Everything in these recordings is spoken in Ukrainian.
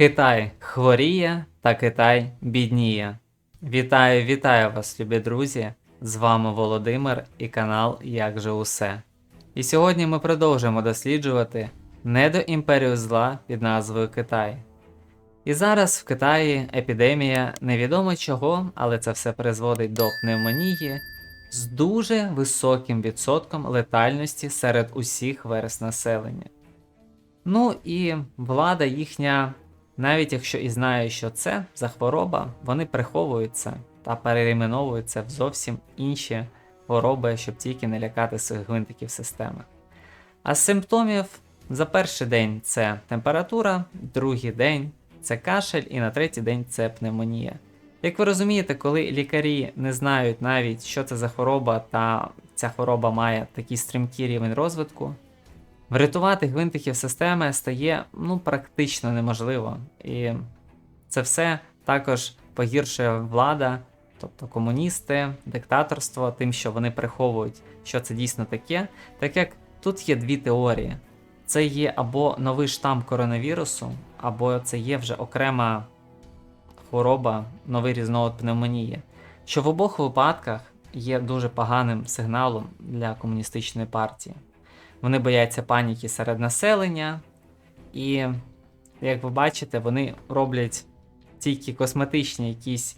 Китай хворіє та Китай бідніє. Вітаю, вітаю вас, любі друзі! З вами Володимир і канал Як же усе. І сьогодні ми продовжуємо досліджувати недоімперію зла під назвою Китай. І зараз в Китаї епідемія невідомо чого, але це все призводить до пневмонії з дуже високим відсотком летальності серед усіх верст населення. Ну і влада їхня, навіть якщо і знає, що це за хвороба, вони приховуються та переіменовуються в зовсім інші хвороби, щоб тільки не лякати своїх гвинтиків системи. А з симптомів за перший день це температура, другий день це кашель, і на третій день це пневмонія. Як ви розумієте, коли лікарі не знають навіть, що це за хвороба, та ця хвороба має такий стрімкий рівень розвитку, врятувати гвинтиків системи стає ну, практично неможливо. І це все також погіршує влада, тобто комуністи, диктаторство, тим, що вони приховують, що це дійсно таке. Так як тут є дві теорії: це є або новий штам коронавірусу, або це є вже окрема хвороба, новий різновид пневмонії, що в обох випадках є дуже поганим сигналом для комуністичної партії. Вони бояться паніки серед населення, і, як ви бачите, вони роблять тільки косметичні якісь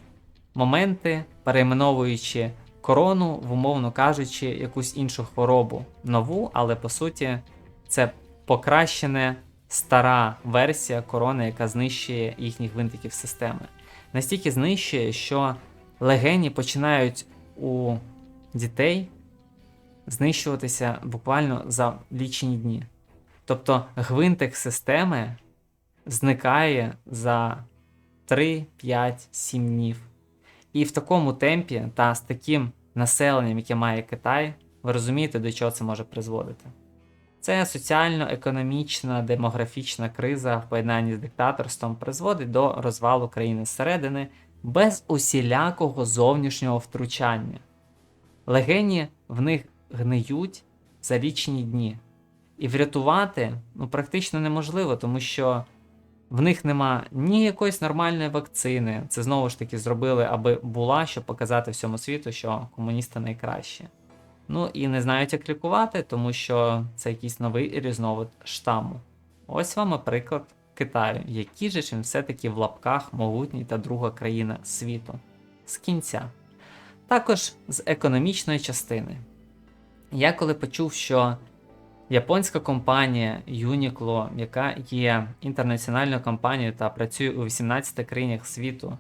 моменти, перейменовуючи корону, в умовно кажучи, якусь іншу хворобу нову, але по суті це покращена стара версія корони, яка знищує їхніх гвинтиків системи. Настільки знищує, що легені починають у дітей знищуватися буквально за лічені дні. Тобто гвинтик системи зникає за 3, 5, 7 днів. І в такому темпі та з таким населенням, яке має Китай, ви розумієте, до чого це може призводити. Це соціально-економічна демографічна криза в поєднанні з диктаторством призводить до розвалу країни зсередини без усілякого зовнішнього втручання. Легені в них гниють за лічені дні. І врятувати ну, практично неможливо, тому що в них нема ні якоїсь нормальної вакцини. Це знову ж таки зробили, аби була, щоб показати всьому світу, що комуністи найкращі. Ну і не знають, як лікувати, тому що це якийсь новий різновид штаму. Ось вам приклад Китаю, який же ж він все-таки в лапках могутній та друга країна світу. З кінця. Також з економічної частини. Я коли почув, що японська компанія Uniqlo, яка є інтернаціональною компанією та працює у 18 країнах світу,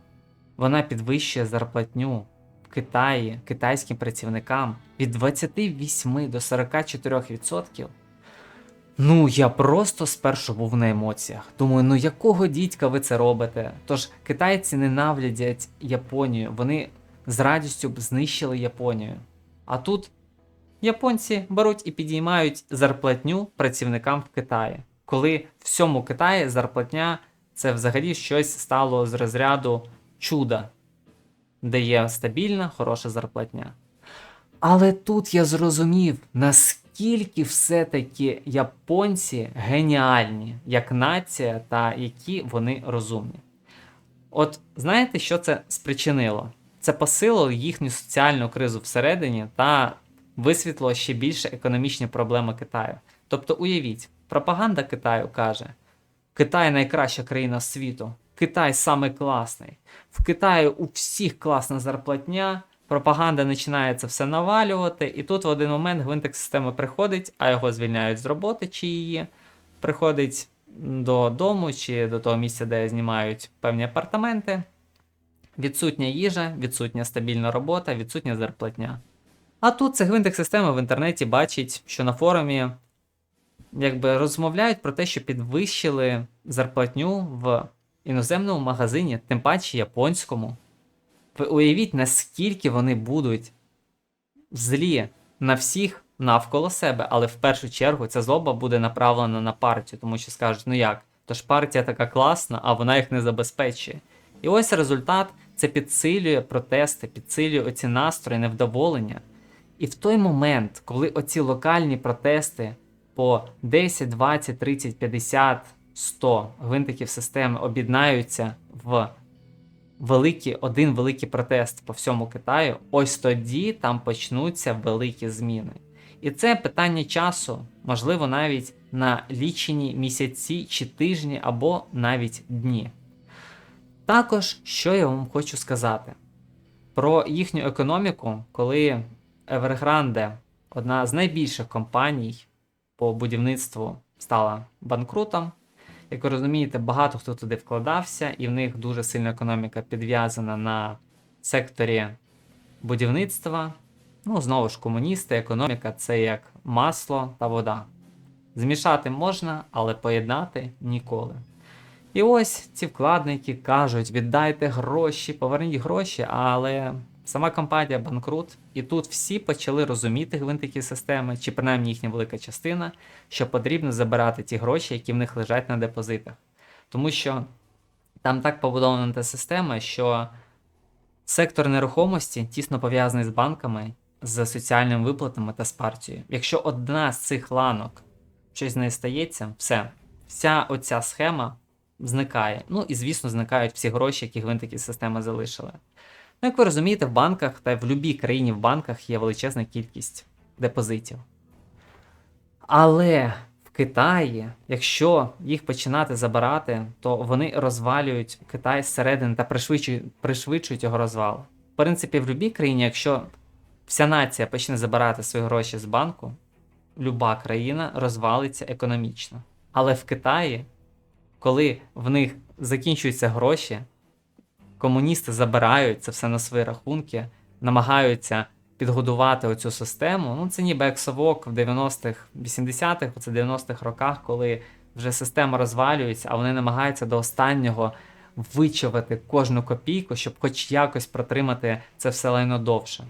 вона підвищує зарплатню в Китаї китайським працівникам від 28 до 44%. Ну, я просто спершу був на емоціях. Думаю, ну якого дідька ви це робите? Тож китайці ненавидять Японію, вони з радістю б знищили Японію. А тут японці беруть і підіймають зарплатню працівникам в Китаї. Коли в всьому Китаї зарплатня це взагалі щось стало з розряду чуда, де є стабільна, хороша зарплатня. Але тут я зрозумів, наскільки все-таки японці геніальні, як нація, та які вони розумні. От знаєте, що це спричинило? Це посилило їхню соціальну кризу всередині та висвітлило ще більше економічні проблеми Китаю. Тобто, уявіть, пропаганда Китаю каже: Китай найкраща країна світу, Китай самий класний. В Китаї у всіх класна зарплатня. Пропаганда починає це все навалювати, і тут в один момент гвинтик системи приходить, а його звільняють з роботи чи її. Приходить додому чи до того місця, де знімають певні апартаменти. Відсутня їжа, відсутня стабільна робота, відсутня зарплатня. А тут це гвинтик системи в інтернеті бачить, що на форумі якби розмовляють про те, що підвищили зарплатню в іноземному магазині, тим паче японському. Ви уявіть, наскільки вони будуть злі на всіх навколо себе, але в першу чергу ця злоба буде направлена на партію, тому що скажуть, ну як, то ж партія така класна, а вона їх не забезпечує. І ось результат це підсилює протести, підсилює оці настрої, невдоволення. І в той момент, коли оці локальні протести по 10, 20, 30, 50 100 гвинтиків системи об'єднаються в великий, один великий протест по всьому Китаю, ось тоді там почнуться великі зміни. І це питання часу, можливо, навіть на лічені місяці чи тижні або навіть дні. Також, що я вам хочу сказати про їхню економіку, коли Evergrande, одна з найбільших компаній по будівництву, стала банкрутом. Як ви розумієте, багато хто туди вкладався, і в них дуже сильна економіка підв'язана на секторі будівництва. Ну, знову ж, комуністи, економіка це як масло та вода. Змішати можна, але поєднати ніколи. І ось ці вкладники кажуть: віддайте гроші, поверніть гроші, але сама компанія банкрут, і тут всі почали розуміти гвинтики системи, чи принаймні їхня велика частина, що потрібно забирати ті гроші, які в них лежать на депозитах. Тому що там так побудована та система, що сектор нерухомості тісно пов'язаний з банками, з соціальними виплатами та з партією. Якщо одна з цих ланок щось з нею стається, все, вся оця схема зникає. Ну і звісно, зникають всі гроші, які гвинтики системи залишили. Ну, як ви розумієте, в банках та в будь-якій країні в банках є величезна кількість депозитів. Але в Китаї, якщо їх починати забирати, то вони розвалюють Китай зсередини та пришвидшують, пришвидшують його розвал. В принципі, в будь-якій країні, якщо вся нація почне забирати свої гроші з банку, люба країна розвалиться економічно. Але в Китаї, коли в них закінчуються гроші, комуністи забирають це все на свої рахунки, намагаються підгодувати оцю систему. Ну, це ніби як совок в 90-х, 80-х, оце 90-х роках, коли вже система розвалюється, а вони намагаються до останнього вичавити кожну копійку, щоб хоч якось протримати це все лайно довше.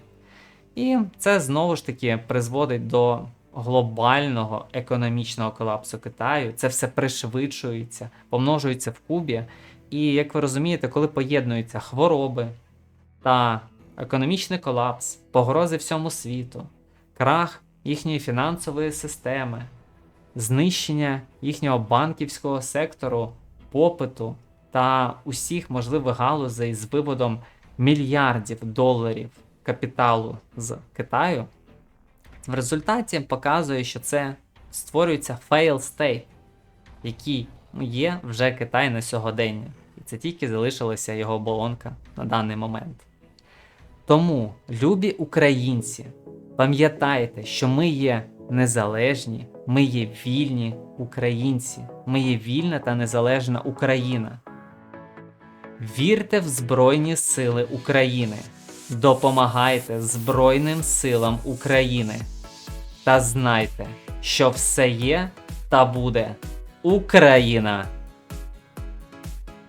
І це знову ж таки призводить до глобального економічного колапсу Китаю. Це все пришвидшується, помножується в кубі. І як ви розумієте, коли поєднуються хвороби та економічний колапс, погрози всьому світу, крах їхньої фінансової системи, знищення їхнього банківського сектору, попиту та усіх можливих галузей з виводом мільярдів доларів капіталу з Китаю, в результаті показує, що це створюється fail state, який є вже Китай на сьогодення. Це тільки залишилася його оболонка на даний момент. Тому, любі українці, пам'ятайте, що ми є незалежні, ми є вільні українці, ми є вільна та незалежна Україна. Вірте в Збройні Сили України, допомагайте Збройним силам України та знайте, що все є та буде Україна!